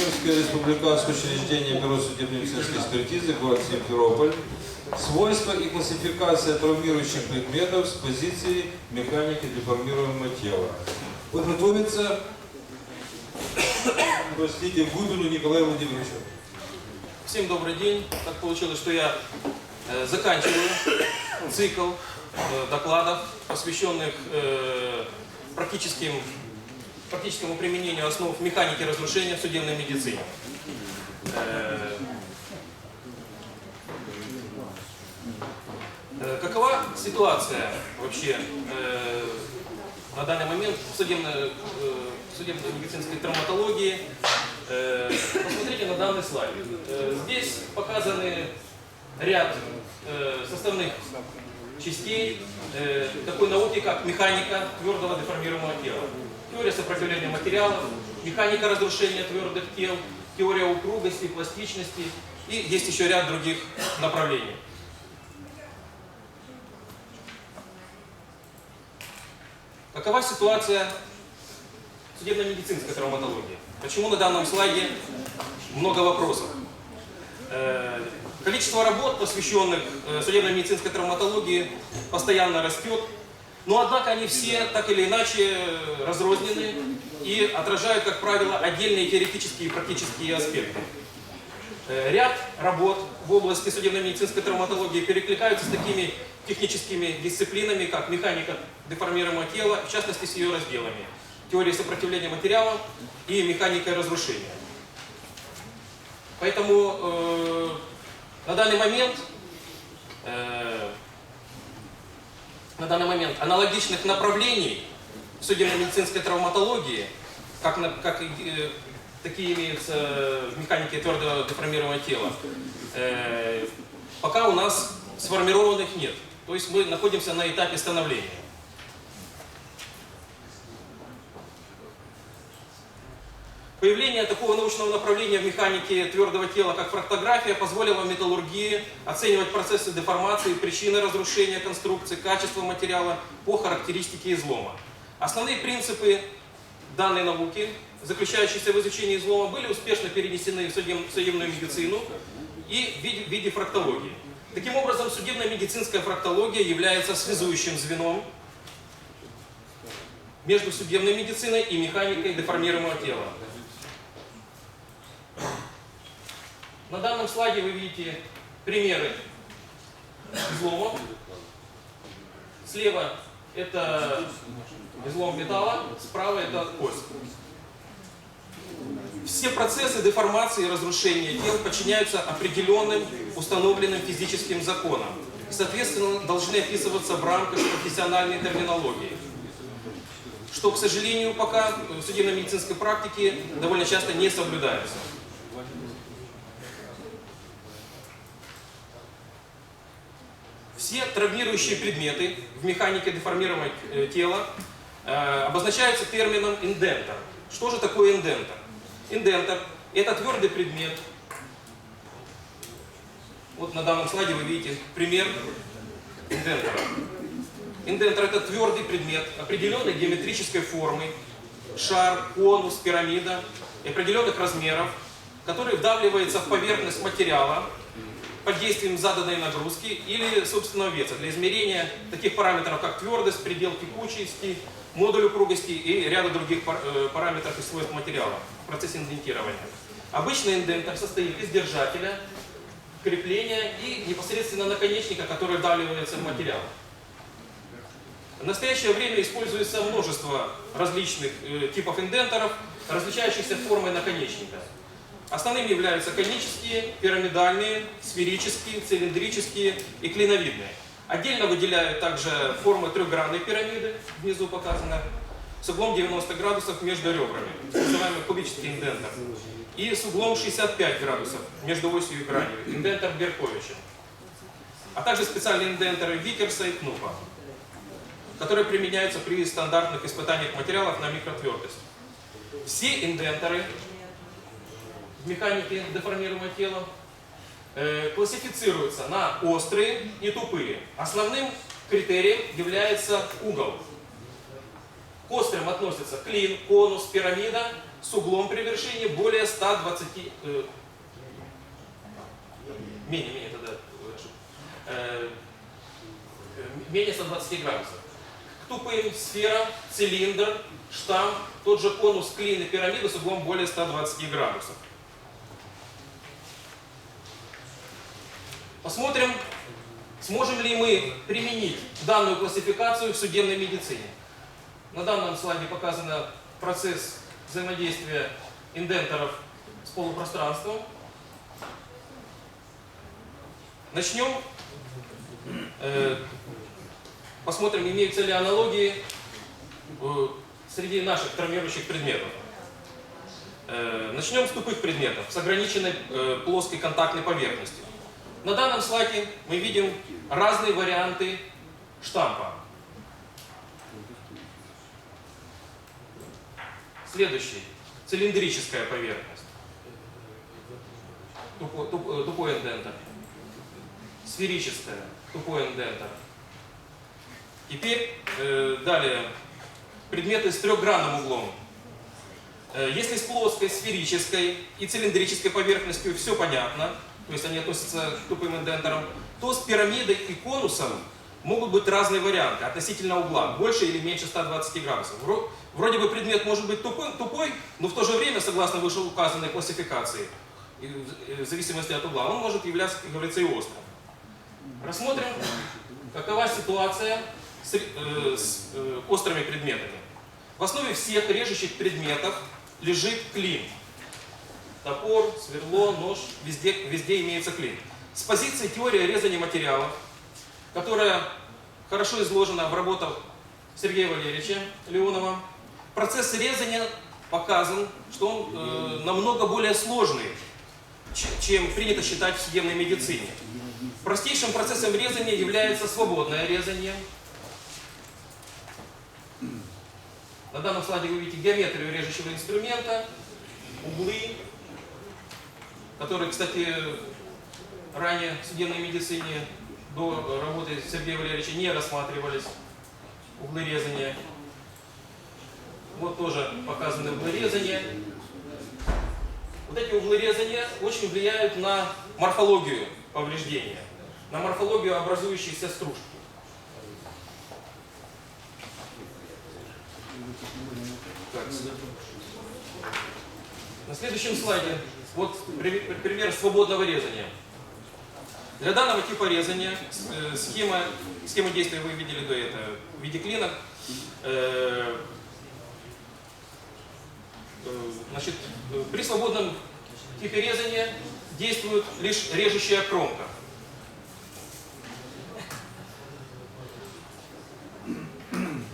Владимирское республиканское учреждение Бюро судебной медицинской экспертизы, город Симферополь. Свойства и классификация травмирующих предметов с позиции механики деформируемого тела. Подготовиться, простите, Губину Николаю Владимировичу. Всем добрый день. Так получилось, что я э, заканчиваю цикл э, докладов, посвященных э, практическим, практическому применению основ механики разрушения в судебной медицине. Э, какова ситуация вообще э, на данный момент в судебной, э, травматологии? Посмотрите на данный слайд. Здесь показаны ряд составных частей такой науки, как механика твердого деформируемого тела, теория сопротивления материалов, механика разрушения твердых тел, теория упругости, пластичности и есть еще ряд других направлений. Какова ситуация судебно-медицинской травматологии? Почему на данном слайде много вопросов? Э, Количество работ, посвященных э, судебно-медицинской травматологии, постоянно растет, но однако они все так или иначе разрознены и отражают, как правило, отдельные теоретические и практические аспекты. Э, Ряд работ в области судебно-медицинской травматологии перекликаются с такими техническими дисциплинами, как механика деформируемого тела, в частности с ее разделами, теория сопротивления материалам и механика разрушения. Поэтому э, на данный момент э, на данный момент аналогичных направлений в судебно-медицинской травматологии, как, как э, такие имеются в механике твердого деформированного тела, э, пока у нас сформированных нет. То есть мы находимся на этапе становления. Появление такого научного направления в механике твердого тела, как фрактография, позволило металлургии оценивать процессы деформации, причины разрушения конструкции, качество материала по характеристике излома. Основные принципы данной науки, заключающиеся в изучении излома, были успешно перенесены в судеб- в судебную медицину и в виде, в виде фрактологии. Таким образом, судебно-медицинская фрактология является связующим звеном между судебной медициной и механикой деформируемого тела. На данном слайде вы видите примеры изломов. Слева это излом металла, справа это кость. Все процессы деформации и разрушения тел подчиняются определенным установленным физическим законам и, соответственно, должны описываться в рамках профессиональной терминологии что, к сожалению, пока в судебно-медицинской практике довольно часто не соблюдается. Все травмирующие предметы в механике деформируемого э, тела э, обозначаются термином индентор. Что же такое индентор? Индентор – это твердый предмет. Вот на данном слайде вы видите пример индентора. Индентор – это твердый предмет определенной геометрической формы, шар, конус, пирамида и определенных размеров, который вдавливается в поверхность материала под действием заданной нагрузки или собственного веса для измерения таких параметров, как твердость, предел текучести, модуль упругости и ряда других э, параметров и свойств материала в процессе индентирования. Обычно индентор состоит из держателя, крепления и непосредственно наконечника, который вдавливается в материал. В настоящее время используется множество различных э, типов инденторов, различающихся формой наконечника. Основными являются конические, пирамидальные, сферические, цилиндрические и клиновидные. Отдельно выделяют также формы трехгранной пирамиды, внизу показано, с углом 90 градусов между ребрами, называемый кубический индентор, и с углом 65 градусов между осью и гранью, индентор Берковича, а также специальные инденторы Викерса и Кнупа которые применяются при стандартных испытаниях материалов на микротвердость. Все инденторы в механике деформируемого тела э, классифицируются на острые и тупые. Основным критерием является угол. К острым относятся клин, конус, пирамида с углом при вершине более 120, э, менее, менее тогда, э, э, менее 120 градусов. К тупым сфера, цилиндр, штамм, тот же конус, клин и пирамида с углом более 120 градусов. Посмотрим, сможем ли мы применить данную классификацию в судебной медицине. На данном слайде показан процесс взаимодействия индентеров с полупространством. Начнем. Э, Посмотрим, имеются ли аналогии э, среди наших травмирующих предметов. Э, Начнем с тупых предметов, с ограниченной плоской контактной поверхностью. На данном слайде мы видим разные варианты штампа. Следующий. Цилиндрическая поверхность. Э, тупой индентер. Сферическая. Тупой индентер. Теперь э, далее. Предметы с трехгранным углом. Э, Если с плоской, сферической и цилиндрической поверхностью все понятно, то есть они относятся к тупым индентерам, то с пирамидой и конусом могут быть разные варианты относительно угла, больше или меньше 120 градусов. Вро- Вроде бы предмет может быть тупой, тупой, но в то же время, согласно вышеуказанной классификации, в зависимости от угла, он может являться, как и острым. Рассмотрим, какова ситуация с, э, с, э, острыми предметами. В основе всех режущих предметов лежит клин. Топор, сверло, нож, везде, везде имеется клин. С позиции теории резания материалов, которая хорошо изложена в работах Сергея Валерьевича Леонова, процесс резания показан, что он э, намного более сложный, чем принято считать в судебной медицине. Простейшим процессом резания является свободное резание. На данном слайде вы видите геометрию режущего инструмента, углы, которые, кстати, ранее в судебной медицине до работы Сергея Валерьевича не рассматривались углы резания. Вот тоже показаны углы резания. Вот эти углы резания очень влияют на морфологию повреждения, на морфологию образующейся стружки. На следующем слайде вот при- при- пример свободного резания. Для данного типа резания э, схема, схема действия вы видели до этого в виде клинок. Э, э, Значит, при свободном типе резания действует лишь режущая кромка.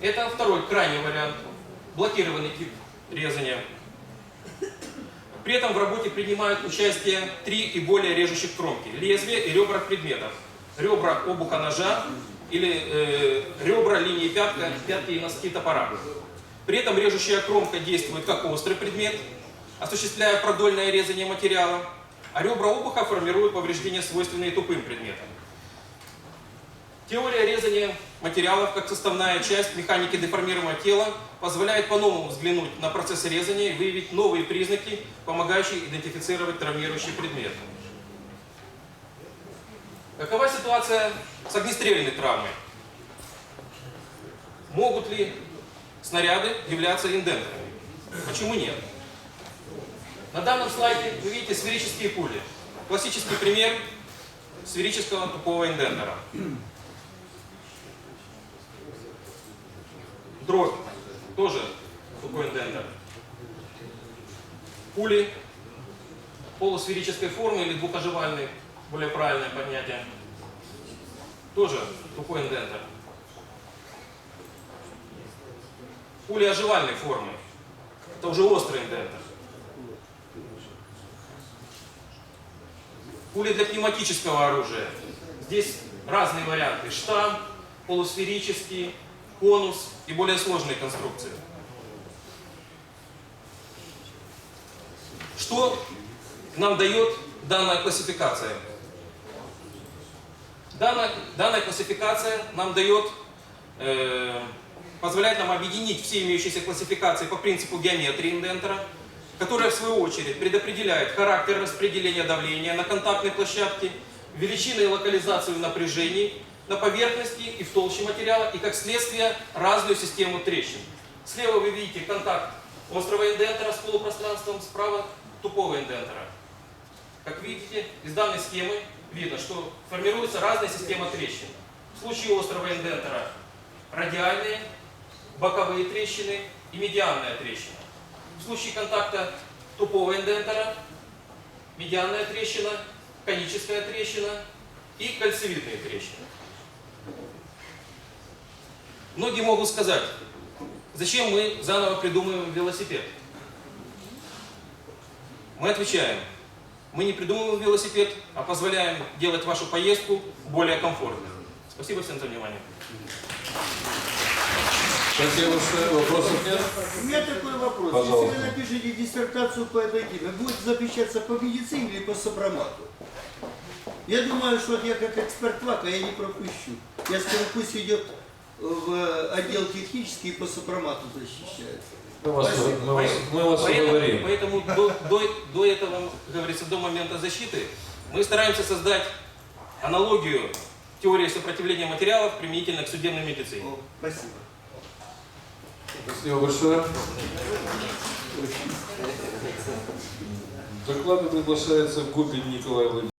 Это второй крайний вариант, блокированный тип резания. При этом в работе принимают участие три и более режущих кромки, лезвия и ребра предметов, ребра обуха ножа или э, ребра линии пятка, пятки и носки топора. При этом режущая кромка действует как острый предмет, осуществляя продольное резание материала, а ребра обуха формируют повреждения, свойственные тупым предметам. Теория резания материалов как составная часть механики деформируемого тела позволяет по-новому взглянуть на процесс резания и выявить новые признаки, помогающие идентифицировать травмирующий предмет. Какова ситуация с огнестрельной травмой? Могут ли снаряды являться индентерами? Почему нет? На данном слайде вы видите сферические пули. Классический пример сферического тупого индентера. Дробь. Тоже тупой индентер. Пули полусферической формы или двухоживальной, более правильное понятие. Тоже тупой индентер. Пули оживальной формы. Это уже острый индентер. Пули для пневматического оружия. Здесь разные варианты. Штамм, полусферический, конус и более сложные конструкции. Что нам дает данная классификация? Данная, данная классификация нам дает, э, позволяет нам объединить все имеющиеся классификации по принципу геометрии индентера, которая в свою очередь предопределяет характер распределения давления на контактной площадке, величины и локализацию напряжений на поверхности и в толще материала и как следствие разную систему трещин. Слева вы видите контакт острого индентера с полупространством, справа тупого индентера. Как видите, из данной схемы видно, что формируется разная система трещин. В случае острого индентера радиальные, боковые трещины и медианная трещина. В случае контакта тупого индентера медианная трещина, коническая трещина и кольцевидные трещины. Многие могут сказать, зачем мы заново придумываем велосипед? Мы отвечаем, мы не придумываем велосипед, а позволяем делать вашу поездку более комфортной. Спасибо всем за внимание. Спасибо. Вопросов нет? У меня такой вопрос. Пожалуйста. Если вы напишете диссертацию по этой теме, будет запрещаться по медицине или по сопромату? Я думаю, что я как эксперт ВАКа, я не пропущу. Я скажу, пусть идет в отдел технический по сопромату защищается. Мы вас, Спасибо. мы вас, мы вас Поэтому, уговорим. поэтому до, до- до этого, как говорится, до момента защиты, мы стараемся создать аналогию теории сопротивления материалов применительно к судебной медицине. О, спасибо. Спасибо большое. Доклады приглашается Губин Николай Владимирович.